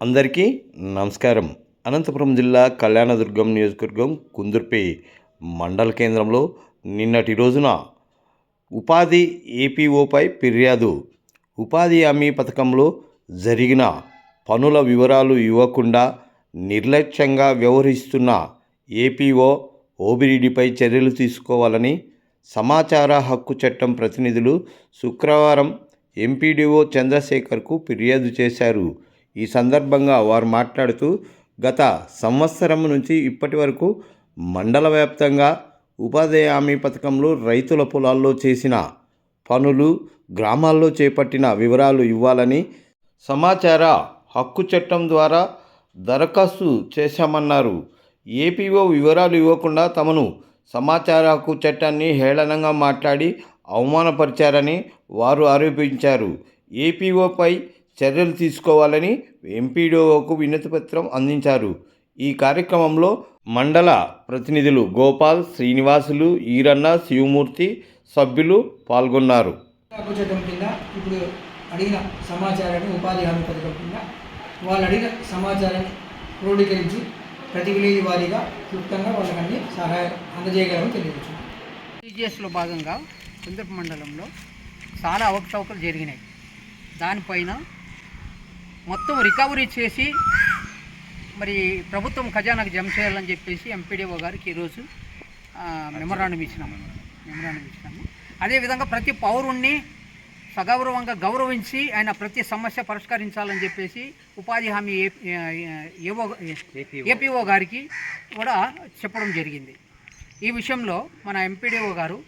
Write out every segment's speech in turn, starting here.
అందరికీ నమస్కారం. అనంతపురం జిల్లా కళ్యాణదుర్గం నియోజకవర్గం కుందుర్పి మండల కేంద్రంలో నిన్నటి రోజున ఉపాధి ఏపీఓపై ఫిర్యాదు. ఉపాధి హామీ పథకంలో జరిగిన పనుల వివరాలు ఇవ్వకుండా నిర్లక్ష్యంగా వ్యవహరిస్తున్న ఏపీఓ ఓబిడిపై చర్యలు తీసుకోవాలని సమాచార హక్కు చట్టం ప్రతినిధులు శుక్రవారం ఎంపీడీఓ చంద్రశేఖర్కు ఫిర్యాదు చేశారు. ఈ సందర్భంగా వారు మాట్లాడుతూ గత సంవత్సరం నుంచి ఇప్పటి వరకు మండల వ్యాప్తంగా ఉపాధి హామీ పథకంలో రైతుల పొలాల్లో చేసిన పనులు గ్రామాల్లో చేపట్టిన వివరాలు ఇవ్వాలని సమాచార హక్కు చట్టం ద్వారా దరఖాస్తు చేశామన్నారు. ఏపీఓ వివరాలు ఇవ్వకుండా తమను సమాచార హక్కు చట్టాన్ని హేళనంగా మాట్లాడి అవమానపరిచారని వారు ఆరోపించారు. ఏపీఓపై చర్యలు తీసుకోవాలని ఎంపీడీఓకు వినతిపత్రం అందించారు. ఈ కార్యక్రమంలో మండల ప్రతినిధులు గోపాల్ శ్రీనివాసులు ఈరన్న శివమూర్తి సభ్యులు పాల్గొన్నారు. ఇప్పుడు అడిగిన సమాచారాన్ని ఉపాధి హామీ పథకం కింద వాళ్ళు అడిగిన సమాచారాన్ని క్రోడీకరించి ప్రతి విలేజ్ వారీగా క్లుప్తంగా వాళ్ళకి అన్ని సహాయం అందజేయగలమని తెలియజేస్తున్నాం. టీజీఎస్లో భాగంగా కుందరపు మండలంలో చాలా అవకతవకలు జరిగినాయి. దానిపైన మొత్తం రికవరీ చేసి మరి ప్రభుత్వం ఖజానాకు జమ చేయాలని చెప్పేసి ఎంపీడీఓ గారికి ఈరోజు మెమరాండం ఇచ్చినాము. మెమరాండం ఇచ్చినాము. అదేవిధంగా ప్రతి పౌరుణ్ణి సగౌరవంగా గౌరవించి ఆయన ప్రతి సమస్య పరిష్కరించాలని చెప్పేసి ఉపాధి హామీ ఏవో ఏపీఓ గారికి కూడా చెప్పడం జరిగింది. ఈ విషయంలో మన ఎంపీడీఓ గారు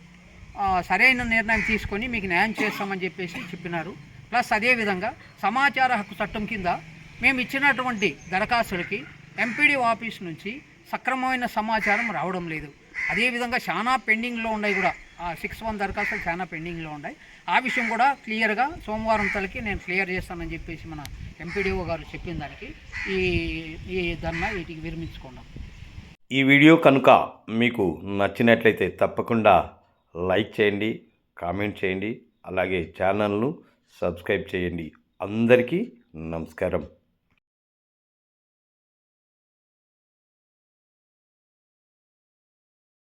సరైన నిర్ణయం తీసుకొని మీకు న్యాయం చేస్తామని చెప్పేసి చెప్పినారు. ప్లస్ అదేవిధంగా సమాచార హక్కు చట్టం కింద మేము ఇచ్చినటువంటి దరఖాస్తులకి ఎంపీడీఓ ఆఫీస్ నుంచి సక్రమమైన సమాచారం రావడం లేదు. అదేవిధంగా చాలా పెండింగ్లో ఉన్నాయి కూడా. ఆ సిక్స్ వన్ దరఖాస్తులు చాలా పెండింగ్లో ఉన్నాయి. ఆ విషయం కూడా క్లియర్గా సోమవారం తలకి నేను క్లియర్ చేస్తానని చెప్పేసి మన ఎంపీడీఓ గారు చెప్పిన దానికి ఈ ఈ ధర్నా వీటికి విరమించుకున్నాం ఈ వీడియో కనుక మీకు నచ్చినట్లయితే తప్పకుండా లైక్ చేయండి కామెంట్ చేయండి అలాగే ఛానల్ను సబ్స్క్రైబ్ చేయండి. అందరికీ నమస్కారం.